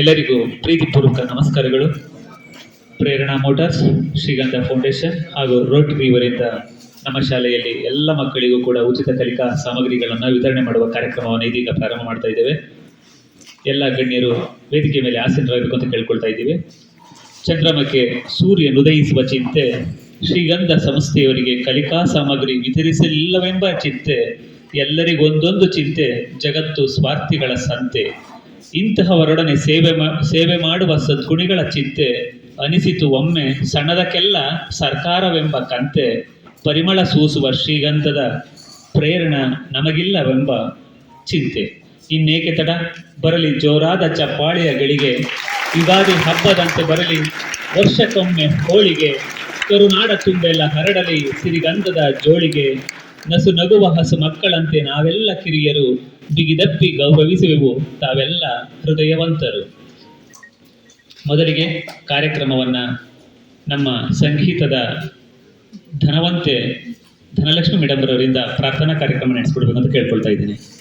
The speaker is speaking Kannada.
ಎಲ್ಲರಿಗೂ ಪ್ರೀತಿಪೂರ್ವಕ ನಮಸ್ಕಾರಗಳು. ಪ್ರೇರಣಾ ಮೋಟಾರ್ಸ್, ಶ್ರೀಗಂಧ ಫೌಂಡೇಶನ್ ಹಾಗೂ ರೋಟರಿ ಇವರಿಂದ ನಮ್ಮ ಶಾಲೆಯಲ್ಲಿ ಎಲ್ಲ ಮಕ್ಕಳಿಗೂ ಕೂಡ ಉಚಿತ ಕಲಿಕಾ ಸಾಮಗ್ರಿಗಳನ್ನು ವಿತರಣೆ ಮಾಡುವ ಕಾರ್ಯಕ್ರಮವನ್ನು ಇದೀಗ ಪ್ರಾರಂಭ ಮಾಡ್ತಾ ಇದ್ದೇವೆ. ಎಲ್ಲ ಗಣ್ಯರು ವೇದಿಕೆ ಮೇಲೆ ಆಸೀನರಾಗಬೇಕು ಅಂತ ಕೇಳ್ಕೊಳ್ತಾ ಇದ್ದೀವಿ. ಚಂದ್ರಮಕ್ಕೆ ಸೂರ್ಯ ಉದಯಿಸುವ ಚಿಂತೆ, ಶ್ರೀಗಂಧ ಸಂಸ್ಥೆಯವರಿಗೆ ಕಲಿಕಾ ಸಾಮಗ್ರಿ ವಿತರಿಸಲಿಲ್ಲವೆಂಬ ಚಿಂತೆ, ಎಲ್ಲರಿಗೊಂದೊಂದು ಚಿಂತೆ, ಜಗತ್ತು ಸ್ವಾರ್ಥಿಗಳ ಸಂತೆ. ಇಂತಹವರೊಡನೆ ಸೇವೆ ಸೇವೆ ಮಾಡುವ ಸದ್ಗುಣಿಗಳ ಚಿಂತೆ ಅನಿಸಿತು ಒಮ್ಮೆ ಸಣ್ಣದಕ್ಕೆಲ್ಲ ಸರ್ಕಾರವೆಂಬ ಕಂತೆ ಪರಿಮಳ ಸೂಸುವ ಶ್ರೀಗಂಧದ ಪ್ರೇರಣ ನಮಗಿಲ್ಲವೆಂಬ ಚಿಂತೆ. ಇನ್ನೇಕೆ ತಡ? ಬರಲಿ ಜೋರಾದ ಚಪ್ಪಾಳೆಯ ಗಳಿಗೆ. ಯುಗಾದಿ ಹಬ್ಬದಂತೆ ಬರಲಿ ವರ್ಷಕ್ಕೊಮ್ಮೆ ಹೋಳಿಗೆ. ಕರುನಾಡ ತುಂಬೆಲ್ಲ ಹರಡಲಿ ಸಿರಿಗಂಧದ ಜೋಳಿಗೆ. ನಸು ನಗುವ ಹಸು ಮಕ್ಕಳಂತೆ ನಾವೆಲ್ಲ ಕಿರಿಯರು, ಬಿಗಿದಪ್ಪಿ ಗೌರವಿಸುವೆವು, ತಾವೆಲ್ಲ ಹೃದಯವಂತರು. ಮೊದಲಿಗೆ ಕಾರ್ಯಕ್ರಮವನ್ನ ನಮ್ಮ ಸಂಗೀತದ ಧನವಂತೆ ಧನಲಕ್ಷ್ಮಿ ಮೇಡಮ್ ರವರಿಂದ ಪ್ರಾರ್ಥನಾ ಕಾರ್ಯಕ್ರಮ ನಡೆಸ್ಕೊಡ್ಬೇಕಂತ ಕೇಳ್ಕೊಳ್ತಾ ಇದ್ದೀನಿ.